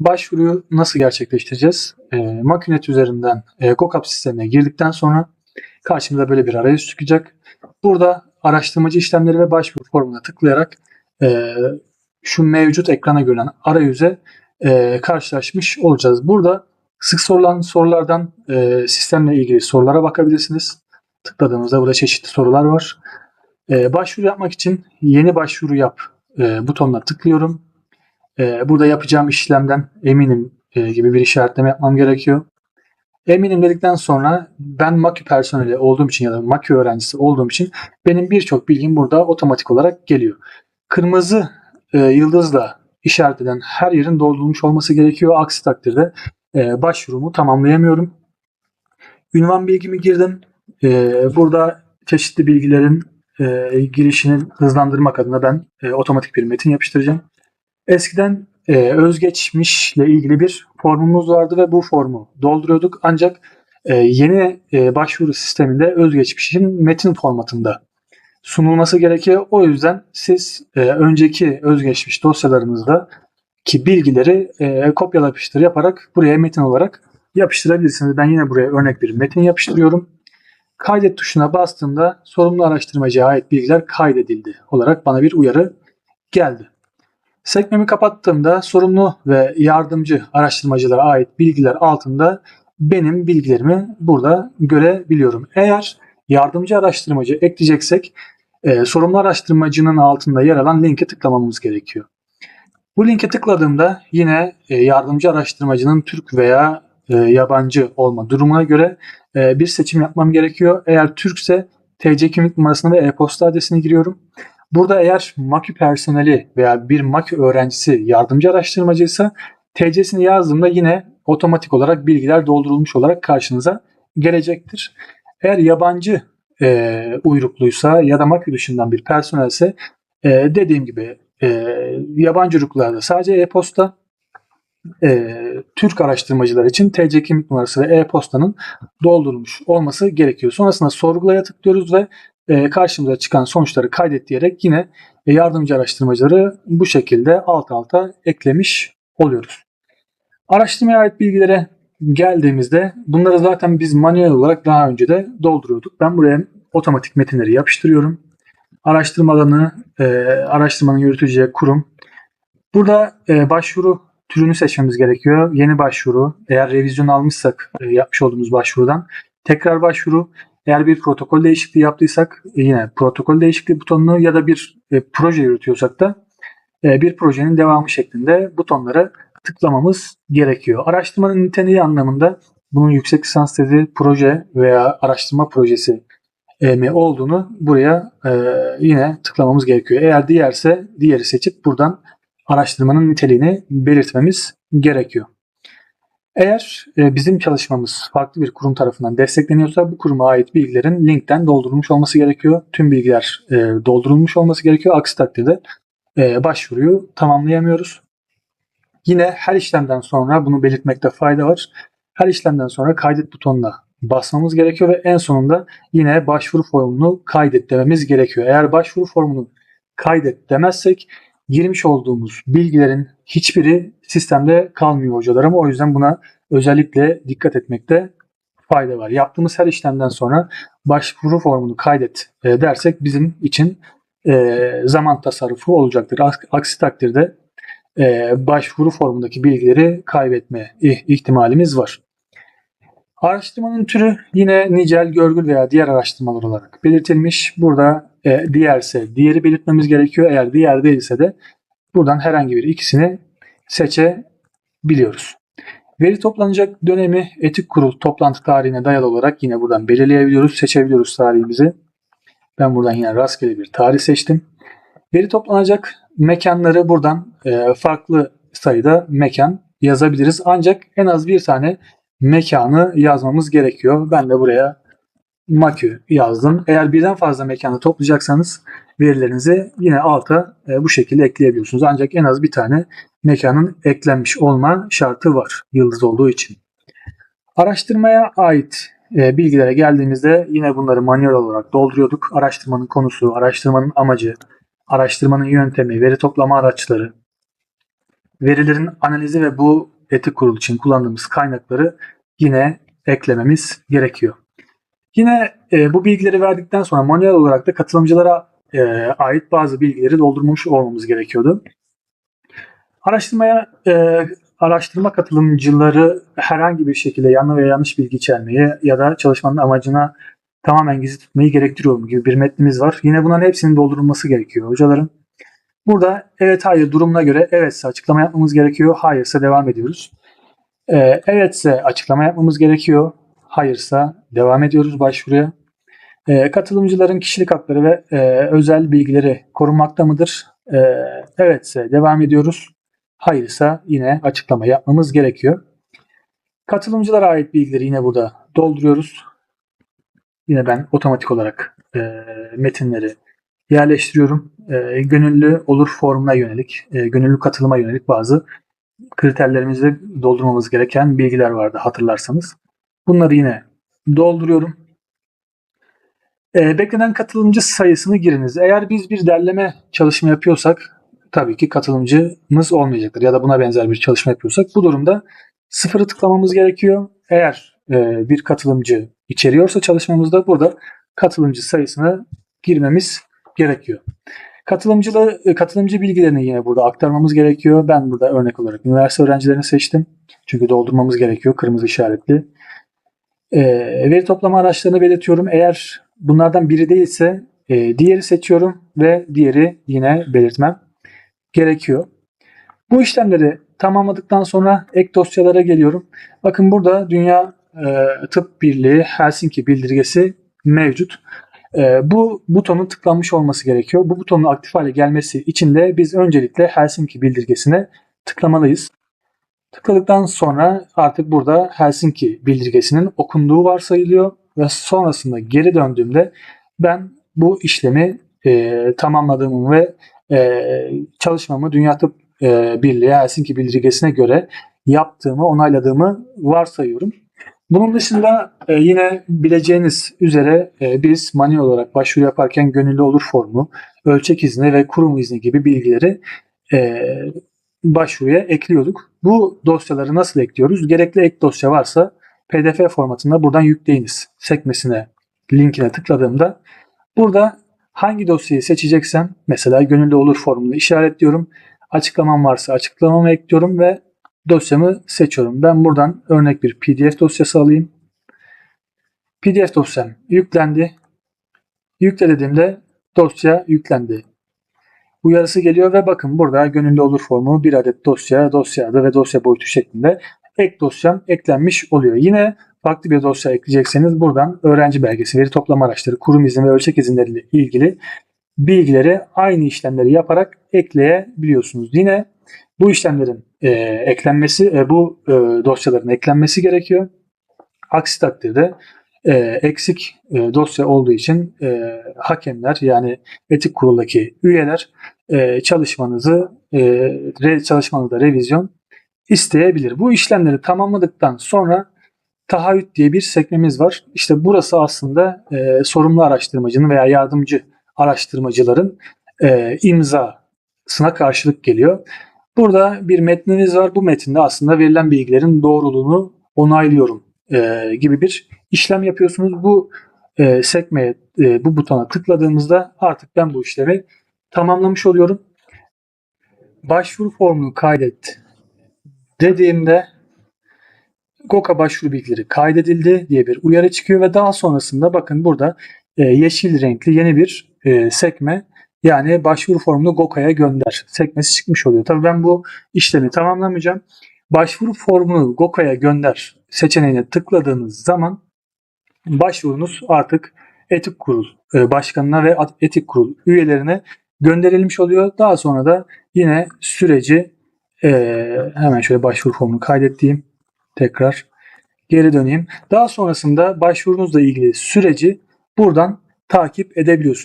Başvuruyu nasıl gerçekleştireceğiz? E, Makinet üzerinden e, GoCap sistemine girdikten sonra karşımıza böyle bir arayüz çıkacak. Burada araştırmacı işlemleri ve başvuru formuna tıklayarak e, şu mevcut ekrana görülen arayüze e, karşılaşmış olacağız. Burada sık sorulan sorulardan e, sistemle ilgili sorulara bakabilirsiniz. Tıkladığımızda burada çeşitli sorular var. E, başvuru yapmak için yeni başvuru yap e, butonuna tıklıyorum. E, burada yapacağım işlemden eminim e, gibi bir işaretleme yapmam gerekiyor. Eminim dedikten sonra ben MAKÜ personeli olduğum için ya da MAKÜ öğrencisi olduğum için benim birçok bilgim burada otomatik olarak geliyor. Kırmızı e, yıldızla işaret eden her yerin doldurulmuş olması gerekiyor. Aksi takdirde e, başvurumu tamamlayamıyorum. Ünvan bilgimi girdim. E, burada çeşitli bilgilerin e, girişini hızlandırmak adına ben e, otomatik bir metin yapıştıracağım. Eskiden e, özgeçmişle ilgili bir formumuz vardı ve bu formu dolduruyorduk. Ancak e, yeni e, başvuru sisteminde özgeçmişin metin formatında sunulması gerekiyor. O yüzden siz e, önceki özgeçmiş dosyalarınızda ki bilgileri e, kopyala yapıştır yaparak buraya metin olarak yapıştırabilirsiniz. Ben yine buraya örnek bir metin yapıştırıyorum. Kaydet tuşuna bastığımda sorumlu araştırmacıya ait bilgiler kaydedildi olarak bana bir uyarı geldi. Sekmemi kapattığımda sorumlu ve yardımcı araştırmacılara ait bilgiler altında benim bilgilerimi burada görebiliyorum. Eğer yardımcı araştırmacı ekleyeceksek e, sorumlu araştırmacının altında yer alan linke tıklamamız gerekiyor. Bu linke tıkladığımda yine e, yardımcı araştırmacının Türk veya e, yabancı olma durumuna göre e, bir seçim yapmam gerekiyor. Eğer Türkse TC kimlik numarasını ve e-posta adresini giriyorum. Burada eğer MAKÜ personeli veya bir MAKÜ öğrencisi yardımcı araştırmacıysa TC'sini yazdığımda yine otomatik olarak bilgiler doldurulmuş olarak karşınıza gelecektir. Eğer yabancı e, uyrukluysa ya da MAKÜ dışından bir personelse e, dediğim gibi e, yabancı uyruklarda sadece e-posta e, Türk araştırmacılar için TC kimlik numarası ve e-postanın doldurulmuş olması gerekiyor. Sonrasında sorgulaya tıklıyoruz ve karşımıza çıkan sonuçları kaydet diyerek yine e, yardımcı araştırmacıları bu şekilde alt alta eklemiş oluyoruz. Araştırmaya ait bilgilere geldiğimizde bunları zaten biz manuel olarak daha önce de dolduruyorduk. Ben buraya otomatik metinleri yapıştırıyorum. Araştırma alanı, e, araştırmanın yürüteceği kurum. Burada e, başvuru türünü seçmemiz gerekiyor. Yeni başvuru, eğer revizyon almışsak yapmış olduğumuz başvurudan. Tekrar başvuru, eğer bir protokol değişikliği yaptıysak e, yine protokol değişikliği butonunu ya da bir e, proje yürütüyorsak da e, bir projenin devamı şeklinde butonlara tıklamamız gerekiyor. Araştırmanın niteliği anlamında bunun yüksek lisans tezi, proje veya araştırma projesi e, mi olduğunu buraya e, yine tıklamamız gerekiyor. Eğer diğerse diğeri seçip buradan araştırmanın niteliğini belirtmemiz gerekiyor. Eğer e, bizim çalışmamız farklı bir kurum tarafından destekleniyorsa bu kuruma ait bilgilerin linkten doldurulmuş olması gerekiyor. Tüm bilgiler e, doldurulmuş olması gerekiyor. Aksi takdirde e, başvuruyu tamamlayamıyoruz. Yine her işlemden sonra bunu belirtmekte fayda var. Her işlemden sonra kaydet butonuna basmamız gerekiyor ve en sonunda yine başvuru formunu kaydet dememiz gerekiyor. Eğer başvuru formunu kaydet demezsek girmiş olduğumuz bilgilerin hiçbiri sistemde kalmıyor hocalarım. O yüzden buna özellikle dikkat etmekte fayda var. Yaptığımız her işlemden sonra başvuru formunu kaydet e, dersek bizim için e, zaman tasarrufu olacaktır. Aksi takdirde e, başvuru formundaki bilgileri kaybetme ihtimalimiz var. Araştırmanın türü yine nicel, görgül veya diğer araştırmalar olarak belirtilmiş. Burada e, diğerse diğeri belirtmemiz gerekiyor. Eğer diğer değilse de buradan herhangi bir ikisini seçebiliyoruz. Veri toplanacak dönemi etik kurul toplantı tarihine dayalı olarak yine buradan belirleyebiliyoruz, seçebiliyoruz tarihimizi. Ben buradan yine rastgele bir tarih seçtim. Veri toplanacak mekanları buradan e, farklı sayıda mekan yazabiliriz. Ancak en az bir tane mekanı yazmamız gerekiyor. Ben de buraya makü yazdım. Eğer birden fazla mekanı toplayacaksanız verilerinizi yine alta e, bu şekilde ekleyebiliyorsunuz. Ancak en az bir tane mekanın eklenmiş olma şartı var yıldız olduğu için. Araştırmaya ait e, bilgilere geldiğimizde yine bunları manuel olarak dolduruyorduk. Araştırmanın konusu, araştırmanın amacı, araştırmanın yöntemi, veri toplama araçları, verilerin analizi ve bu etik kurul için kullandığımız kaynakları yine eklememiz gerekiyor. Yine e, bu bilgileri verdikten sonra manuel olarak da katılımcılara e, ait bazı bilgileri doldurmuş olmamız gerekiyordu. Araştırmaya e, araştırma katılımcıları herhangi bir şekilde yanlış veya yanlış bilgi içermeyi ya da çalışmanın amacına tamamen gizli tutmayı gerektiriyor mu gibi bir metnimiz var. Yine bunların hepsinin doldurulması gerekiyor hocalarım. Burada evet hayır durumuna göre evetse açıklama yapmamız gerekiyor. Hayırsa devam ediyoruz. Ee, evetse açıklama yapmamız gerekiyor. Hayırsa devam ediyoruz başvuruya. Ee, katılımcıların kişilik hakları ve e, özel bilgileri korunmakta mıdır? Ee, evetse devam ediyoruz. Hayırsa yine açıklama yapmamız gerekiyor. Katılımcılara ait bilgileri yine burada dolduruyoruz. Yine ben otomatik olarak e, metinleri yerleştiriyorum. E, gönüllü olur formuna yönelik, e, gönüllü katılıma yönelik bazı kriterlerimizi doldurmamız gereken bilgiler vardı hatırlarsanız. Bunları yine dolduruyorum. E, beklenen katılımcı sayısını giriniz. Eğer biz bir derleme çalışma yapıyorsak tabii ki katılımcımız olmayacaktır. Ya da buna benzer bir çalışma yapıyorsak bu durumda sıfırı tıklamamız gerekiyor. Eğer e, bir katılımcı içeriyorsa çalışmamızda burada katılımcı sayısını girmemiz gerekiyor. Katılımcılı, e, katılımcı bilgilerini yine burada aktarmamız gerekiyor. Ben burada örnek olarak üniversite öğrencilerini seçtim. Çünkü doldurmamız gerekiyor kırmızı işaretli. E, veri toplama araçlarını belirtiyorum. Eğer bunlardan biri değilse e, diğeri seçiyorum ve diğeri yine belirtmem gerekiyor. Bu işlemleri tamamladıktan sonra ek dosyalara geliyorum. Bakın burada Dünya e, Tıp Birliği Helsinki bildirgesi mevcut. E, bu butonun tıklanmış olması gerekiyor. Bu butonun aktif hale gelmesi için de biz öncelikle Helsinki bildirgesine tıklamalıyız. Tıkladıktan sonra artık burada Helsinki bildirgesinin okunduğu varsayılıyor ve sonrasında geri döndüğümde ben bu işlemi e, tamamladığımı ve e, çalışmamı Dünya Tıp e, Birliği Helsinki bildirgesine göre yaptığımı, onayladığımı varsayıyorum. Bunun dışında e, yine bileceğiniz üzere e, biz manuel olarak başvuru yaparken gönüllü olur formu, ölçek izni ve kurum izni gibi bilgileri e, başvuruya ekliyorduk. Bu dosyaları nasıl ekliyoruz? Gerekli ek dosya varsa PDF formatında buradan yükleyiniz sekmesine, linkine tıkladığımda burada hangi dosyayı seçeceksem mesela gönüllü olur formunu işaretliyorum. Açıklamam varsa açıklamamı ekliyorum ve dosyamı seçiyorum. Ben buradan örnek bir PDF dosyası alayım. PDF dosyam yüklendi. Yükle dediğimde dosya yüklendi. Uyarısı geliyor ve bakın burada gönüllü olur formu bir adet dosya, dosya adı ve dosya boyutu şeklinde ek dosyam eklenmiş oluyor. Yine farklı bir dosya ekleyecekseniz buradan öğrenci belgesi, veri toplama araçları, kurum izni ve ölçek izinleriyle ilgili bilgileri aynı işlemleri yaparak ekleyebiliyorsunuz. Yine bu işlemlerin e, eklenmesi, e, bu e, dosyaların eklenmesi gerekiyor. Aksi takdirde e, eksik e, dosya olduğu için e, hakemler yani etik kuruldaki üyeler e, çalışmanızı e, re, çalışmanızda revizyon isteyebilir. Bu işlemleri tamamladıktan sonra taahhüt diye bir sekmemiz var. İşte burası aslında e, sorumlu araştırmacının veya yardımcı araştırmacıların e, imzasına karşılık geliyor. Burada bir metniniz var. Bu metinde aslında verilen bilgilerin doğruluğunu onaylıyorum e, gibi bir işlem yapıyorsunuz. Bu e, sekmeye, e, bu butona tıkladığımızda artık ben bu işlemi tamamlamış oluyorum. Başvuru formunu kaydet dediğimde GOKA başvuru bilgileri kaydedildi diye bir uyarı çıkıyor ve daha sonrasında bakın burada e, yeşil renkli yeni bir e, sekme yani başvuru formunu GOKA'ya gönder sekmesi çıkmış oluyor. Tabii ben bu işlemi tamamlamayacağım. Başvuru formunu GOKA'ya gönder seçeneğine tıkladığınız zaman başvurunuz artık etik kurul e, başkanına ve etik kurul üyelerine gönderilmiş oluyor. Daha sonra da yine süreci e, hemen şöyle başvuru formunu kaydettiğim tekrar geri döneyim. Daha sonrasında başvurunuzla ilgili süreci buradan takip edebiliyorsunuz.